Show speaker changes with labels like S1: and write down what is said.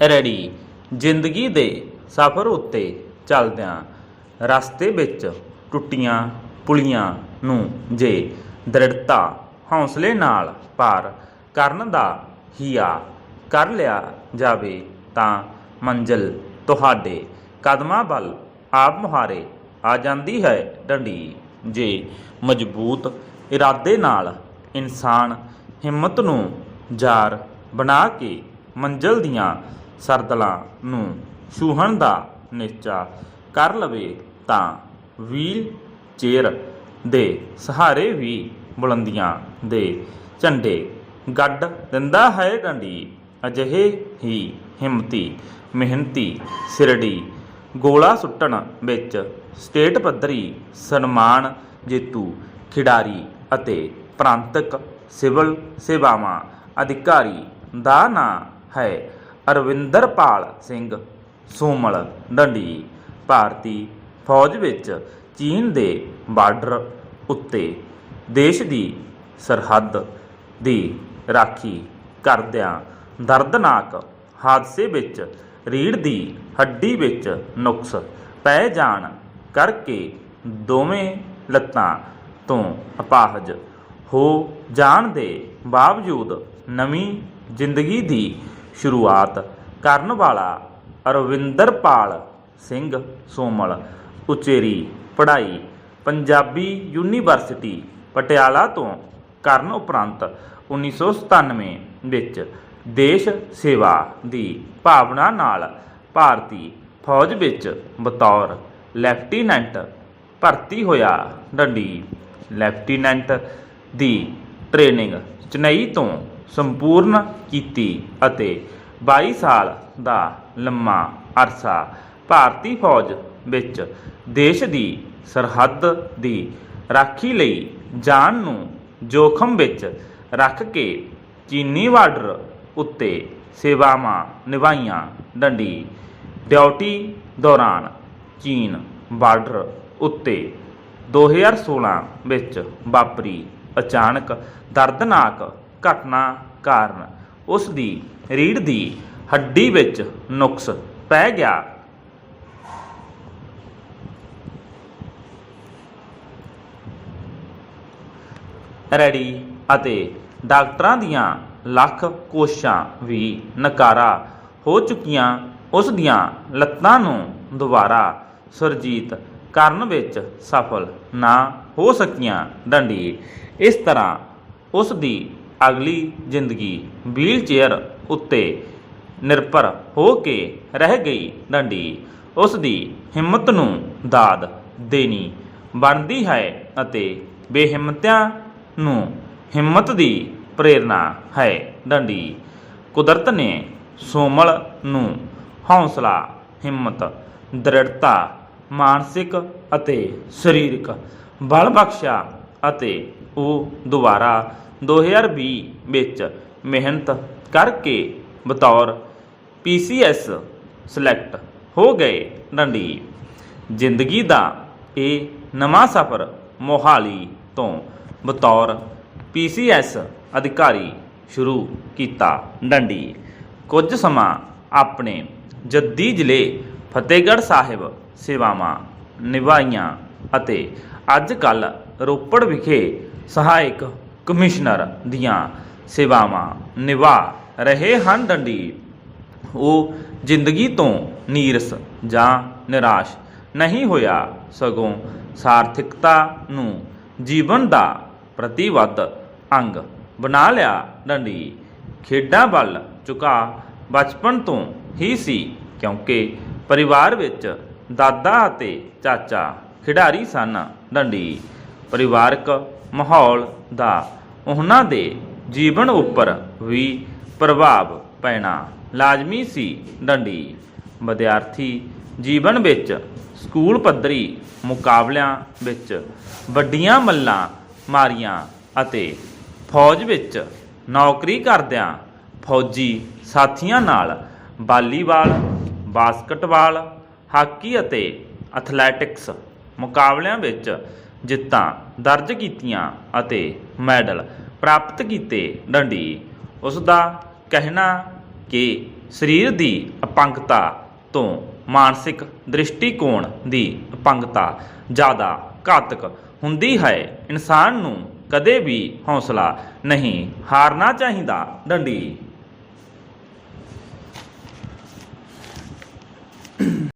S1: Ready. ਜ਼ਿੰਦਗੀ ਦੇ ਸਫ਼ਰ ਉੱਤੇ ਚੱਲਦਿਆਂ ਰਸਤੇ ਵਿੱਚ ਟੁੱਟੀਆਂ ਪੁਲੀਆਂ ਨੂੰ ਜੇ ਦ੍ਰਿੜਤਾ ਹੌਸਲੇ ਨਾਲ ਪਾਰ ਕਰਨ ਦਾ ਹਿਆ ਕਰ ਲਿਆ ਜਾਵੇ ਤਾਂ ਮੰਜ਼ਿਲ ਤੁਹਾਡੇ ਕਦਮਾਂ ਵੱਲ ਆਪ ਮੁਹਾਰੇ ਆ ਜਾਂਦੀ ਹੈ ਡੰਡੀ। ਜੇ ਮਜ਼ਬੂਤ ਇਰਾਦੇ ਨਾਲ ਇਨਸਾਨ ਹਿੰਮਤ ਨੂੰ ਜਾਰ ਬਣਾ ਕੇ ਮੰਜ਼ਲ ਦੀਆਂ ਸਰਦਲਾਂ ਨੂੰ ਛੂਹਣ ਦਾ ਨਿਸ਼ਚਾ ਕਰ ਲਵੇ ਤਾਂ ਵੀਲ ਚੇਅਰ ਦੇ ਸਹਾਰੇ ਵੀ ਬੁਲੰਦੀਆਂ ਦੇ ਝੰਡੇ ਗੱਡ ਦਿੰਦਾ ਹੈ ਡੰਡੀ। ਅਜਿਹੇ ਹੀ ਹਿੰਮਤੀ, ਮਿਹਨਤੀ, ਸਿਰੜੀ, ਗੋਲਾ ਸੁੱਟਣ ਵਿੱਚ ਸਟੇਟ ਪੱਧਰੀ ਸਨਮਾਨ ਜੇਤੂ, ਖਿਡਾਰੀ ਅਤੇ ਪ੍ਰਾਂਤਕ ਸਿਵਲ ਸੇਵਾਵਾਂ ਅਧਿਕਾਰੀ ਦਾ ਨਾਂ ਹੈ ਅਰਵਿੰਦਰਪਾਲ ਸਿੰਘ, ਸੋਮਲ ਡੰਡੀ, ਭਾਰਤੀ ਫੌਜ ਵਿੱਚ ਚੀਨ ਦੇ ਬਾਰਡਰ ਉੱਤੇ ਦੇਸ਼ ਦੀ ਸਰਹੱਦ ਦੀ ਰਾਖੀ ਕਰਦਿਆਂ ਦਰਦਨਾਕ ਹਾਦਸੇ ਵਿੱਚ ਰੀੜ ਦੀ ਹੱਡੀ ਵਿੱਚ ਨੁਕਸ ਪੈ ਜਾਣ ਕਰਕੇ ਦੋਵੇਂ ਲੱਤਾਂ ਤੋਂ ਅਪਾਹਜ ਹੋ ਜਾਣ ਦੇ ਬਾਵਜੂਦ ਨਵੀਂ ਜ਼ਿੰਦਗੀ ਦੀ ਸ਼ੁਰੂਆਤ ਕਰਨ ਵਾਲਾ ਅਰਵਿੰਦਰਪਾਲ ਸਿੰਘ ਸੋਮਲ, ਉਚੇਰੀ ਪੜ੍ਹਾਈ ਪੰਜਾਬੀ ਯੂਨੀਵਰਸਿਟੀ ਪਟਿਆਲਾ ਤੋਂ ਕਰਨ ਉਪਰੰਤ 1997 ਵਿੱਚ ਦੇਸ਼ ਸੇਵਾ ਦੀ ਭਾਵਨਾ ਨਾਲ ਭਾਰਤੀ ਫੌਜ ਵਿੱਚ ਬਤੌਰ ਲੈਫਟੀਨੈਂਟ ਭਰਤੀ ਹੋਇਆ ਡੰਡੀ। ਲੈਫਟੀਨੈਂਟ ਦੀ ਟ੍ਰੇਨਿੰਗ ਚੇਨਈ ਤੋਂ ਸੰਪੂਰਨ ਕੀਤੀ ਅਤੇ 22 ਸਾਲ ਦਾ ਲੰਮਾ ਅਰਸਾ ਭਾਰਤੀ ਫੌਜ ਵਿੱਚ ਦੇਸ਼ ਦੀ ਸਰਹੱਦ ਦੀ ਰਾਖੀ ਲਈ ਜਾਨ ਨੂੰ ਜੋਖਮ ਵਿੱਚ ਰੱਖ ਕੇ ਚੀਨੀ ਬਾਰਡਰ ਉੱਤੇ ਸੇਵਾਵਾਂ ਨਿਭਾਈਆਂ। ਡੰਡੀ ਡਿਊਟੀ ਦੌਰਾਨ ਚੀਨ ਬਾਰਡਰ ਉੱਤੇ 2016 ਵਿੱਚ ਵਾਪਰੀ। ਅਚਾਨਕ ਦਰਦਨਾਕ ਘਟਨਾ ਕਾਰਨ ਉਸ ਦੀ ਰੀੜ੍ਹ ਦੀ ਹੱਡੀ ਵਿੱਚ ਨੁਕਸ ਪੈ ਗਿਆ। ਰੈਡੀ ਅਤੇ ਡਾਕਟਰਾਂ ਦੀਆਂ ਲੱਖ ਕੋਸ਼ਿਸ਼ਾਂ ਵੀ ਨਕਾਰਾ ਹੋ ਚੁੱਕੀਆਂ। ਉਸ ਦੀਆਂ ਲੱਤਾਂ ਨੂੰ ਦੁਬਾਰਾ ਸੁਰਜੀਤ ਕਰਨ ਵਿੱਚ ਸਫਲ ਨਾ ਹੋ ਸਕੀਆਂ। ਡੰਡੀ, ਇਸ ਤਰ੍ਹਾਂ ਉਸ ਦੀ ਅਗਲੀ ਜ਼ਿੰਦਗੀ ਵੀਲਚੇਅਰ ਉੱਤੇ ਨਿਰਭਰ ਹੋ ਕੇ ਰਹਿ ਗਈ ਡੰਡੀ। ਉਸ ਦੀ ਹਿੰਮਤ ਨੂੰ ਦਾਦ ਦੇਣੀ ਬਣਦੀ ਹੈ ਅਤੇ ਬੇਹਿੰਮਤਿਆਂ ਨੂੰ ਹਿੰਮਤ ਦੀ ਪ੍ਰੇਰਣਾ ਹੈ ਡੰਡੀ। ਕੁਦਰਤ ਨੇ ਸੋਮਲ ਨੂੰ ਹੌਸਲਾ, ਹਿੰਮਤ, ਦ੍ਰਿੜਤਾ, ਮਾਨਸਿਕ ਅਤੇ ਸਰੀਰਕ ਬਲ ਬਖਸ਼ਿਆ ਅਤੇ ਉਹ ਦੁਬਾਰਾ 2020 ਵਿੱਚ ਮਿਹਨਤ ਕਰਕੇ ਬਤੌਰ ਪੀਸੀਐਸ ਸਿਲੈਕਟ ਹੋ ਗਏ ਡੰਡੀ। ਜ਼ਿੰਦਗੀ ਦਾ ਇਹ ਨਵਾਂ ਸਫ਼ਰ ਮੋਹਾਲੀ ਤੋਂ ਬਤੌਰ ਪੀਸੀਐਸ ਅਧਿਕਾਰੀ ਸ਼ੁਰੂ ਕੀਤਾ ਡੰਡੀ। ਕੁਝ ਸਮਾਂ ਆਪਣੇ ਜੱਦੀ ਜ਼ਿਲ੍ਹੇ ਫਤਿਹਗੜ੍ਹ ਸਾਹਿਬ ਸੇਵਾਵਾਂ ਨਿਭਾਈਆਂ ਅਤੇ ਅੱਜ ਕੱਲ ਰੋਪੜ ਵਿਖੇ ਸਹਾਇਕ ਕਮਿਸ਼ਨਰ ਦੀਆਂ ਸੇਵਾਵਾਂ ਨਿਭਾ ਰਹੇ ਹਨ। ਡੰਡੀ ਉਹ ਜ਼ਿੰਦਗੀ ਤੋਂ ਨੀਰਸ ਜਾਂ ਨਿਰਾਸ਼ ਨਹੀਂ ਹੋਇਆ, ਸਗੋਂ ਸਾਰਥਿਕਤਾ ਨੂੰ ਜੀਵਨ ਦਾ ਪ੍ਰਤੀਵੱਧ ਅੰਗ ਬਣਾ ਲਿਆ। ਡੰਡੀ ਖੇਡਾਂ ਵੱਲ ਝੁਕਾ ਬਚਪਨ ਤੋਂ ਹੀ ਸੀ, ਕਿਉਂਕਿ ਪਰਿਵਾਰ ਵਿੱਚ ਦਾਦਾ ਅਤੇ ਚਾਚਾ ਖਿਡਾਰੀ ਸਨ। ਡੰਡੀ ਪਰਿਵਾਰਕ ਮਾਹੌਲ ਦਾ ਉਹਨਾਂ ਦੇ ਜੀਵਨ ਉੱਪਰ ਵੀ ਪ੍ਰਭਾਵ ਪੈਣਾ। ਲਾਜ਼ਮੀ ਸੀ ਡੰਡੀ। ਵਿਦਿਆਰਥੀ ਜੀਵਨ ਵਿੱਚ ਸਕੂਲ ਪੱਧਰੀ ਮੁਕਾਬਲਿਆਂ ਵਿੱਚ ਵੱਡੀਆਂ ਮੱਲਾਂ ਮਾਰੀਆਂ ਅਤੇ ਫੌਜ ਵਿੱਚ ਨੌਕਰੀ ਕਰਦਿਆਂ ਫੌਜੀ ਸਾਥੀਆਂ ਨਾਲ ਵਾਲੀਬਾਲ, ਬਾਸਕਟਬਾਲ, ਹਾਕੀ ਅਤੇ ਐਥਲੈਟਿਕਸ ਮੁਕਾਬਲਿਆਂ ਵਿੱਚ ਜਿੱਤਾਂ ਦਰਜ ਕੀਤੀਆਂ ਅਤੇ ਮੈਡਲ ਪ੍ਰਾਪਤ ਕੀਤੇ ਡੰਡੀ। ਉਸ ਦਾ ਕਹਿਣਾ ਕਿ ਸਰੀਰ ਦੀ ਅਪੰਗਤਾ ਤੋਂ ਮਾਨਸਿਕ ਦ੍ਰਿਸ਼ਟੀਕੋਣ ਦੀ ਅਪੰਗਤਾ ਜ਼ਿਆਦਾ ਘਾਤਕ ਹੁੰਦੀ ਹੈ। ਇਨਸਾਨ ਨੂੰ ਕਦੇ ਵੀ ਹੌਸਲਾ ਨਹੀਂ ਹਾਰਨਾ ਚਾਹੀਦਾ ਡੰਡੀ।